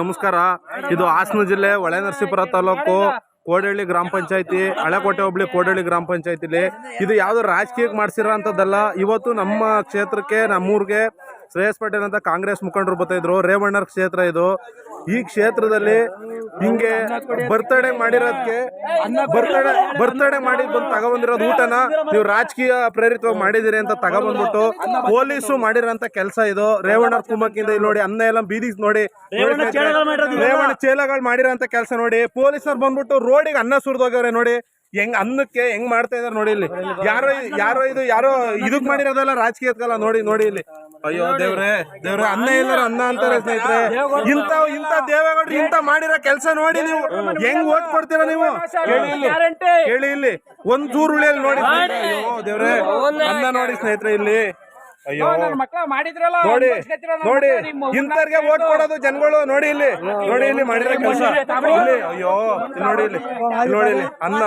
ನಮಸ್ಕಾರ. ಇದು ಹಾಸನ ಜಿಲ್ಲೆ ಹೊಳೆನರಸೀಪುರ ತಾಲೂಕು ಕೋಡಳ್ಳಿ ಗ್ರಾಮ ಪಂಚಾಯತಿ ಹಳೆಕೋಟೆ ಹೋಬಳಿ ಕೋಡಳ್ಳಿ ಗ್ರಾಮ ಪಂಚಾಯತಿಲಿ. ಇದು ಯಾವ್ದು ರಾಜಕೀಯಕ್ಕೆ ಮಾಡ್ಸಿರೋ ಇವತ್ತು ನಮ್ಮ ಕ್ಷೇತ್ರಕ್ಕೆ, ನಮ್ಮೂರಿಗೆ ಶ್ರೇಯಸ್ ಪಟೇಲ್ ಅಂತ ಕಾಂಗ್ರೆಸ್ ಮುಖಂಡರು ಬರ್ತಾ ಇದ್ರು ರೇವಣ್ಣರ ಕ್ಷೇತ್ರ ಇದು. ಈ ಕ್ಷೇತ್ರದಲ್ಲಿ ಹಿಂಗೆ ಬರ್ತಡೇ ಮಾಡಿರೋದಕ್ಕೆ ಬರ್ತಡೇ ಬರ್ತಡೇ ಮಾಡಿ ಬಂದು ತಗೊಬಂದಿರೋದು ಊಟನ ನೀವು ರಾಜಕೀಯ ಪ್ರೇರಿತವಾಗಿ ಮಾಡಿದಿರಿ ಅಂತ ತಗೊಬಂದ್ಬಿಟ್ಟು ಪೊಲೀಸು ಮಾಡಿರೋಂಥ ಕೆಲಸ ಇದು. ರೇವಣ್ಣ ಕುಮ್ಮಕ್ಕಿಂದ ಇಲ್ಲಿ ನೋಡಿ ಅನ್ನ ಎಲ್ಲ ಬೀದಿ ನೋಡಿ ರೇವಣ್ಣ ಚೇಲಗಳು ಮಾಡಿರೋಂಥ ಕೆಲಸ ನೋಡಿ. ಪೊಲೀಸರು ಬಂದ್ಬಿಟ್ಟು ರೋಡಿಗೆ ಅನ್ನ ಸುರಿದೋಗ್ಯವ್ರೆ ನೋಡಿ. ಹೆಂಗ್ ಅನ್ನಕ್ಕೆ ಹೆಂಗ್ ಮಾಡ್ತಾ ಇದಾರೆ ನೋಡಿ ಇಲ್ಲಿ. ಯಾರೋ ಯಾರೋ ಇದು ಯಾರೋ ಇದಕ್ ಮಾಡಿರೋದಲ್ಲ ರಾಜಕೀಯಕ್ಕಲ್ಲ ನೋಡಿ ನೋಡಿ ಇಲ್ಲಿ. ಅಯ್ಯೋ ದೇವ್ರೆ ದೇವ್ರೆ ಅನ್ನ ಎಲ್ಲರೂ ಅನ್ನ ಅಂತಾರೆ ಸ್ನೇಹಿತರೆ ಇಂತ ಇಂತ ದೇವೇಗೌಡರು ಇಂತ ಮಾಡಿರೋ ಕೆಲಸ ನೋಡಿ ನೀವು ಹೆಂಗ್ ಓಟ್ ಕೊಡ್ತೀರಾ ನೀವು ಹೇಳಿ ಇಲ್ಲಿ ಹೇಳಿ ಇಲ್ಲಿ ಒಂದ್ ಚೂರು ಉಳಿಯಲ್ಲಿ ನೋಡಿ ಅಯ್ಯೋ ದೇವ್ರೆ ಅನ್ನ ನೋಡಿ ಸ್ನೇಹಿತರೆ ಇಲ್ಲಿ ಅಯ್ಯೋ ಮಾಡಿದ್ರಲ್ಲ ನೋಡಿ ನೋಡಿ ಇಂತರ್ಗೆ ಓಟ್ ಕೊಡೋದು ಜನಗಳು ನೋಡಿ ಇಲ್ಲಿ ನೋಡಿ ಇಲ್ಲಿ ಮಾಡಿದ್ರೆ ಕೆಲಸ ಇಲ್ಲಿ ಅಯ್ಯೋ ನೋಡಿ ಇಲ್ಲಿ ನೋಡಿ ಇಲ್ಲಿ ಅನ್ನ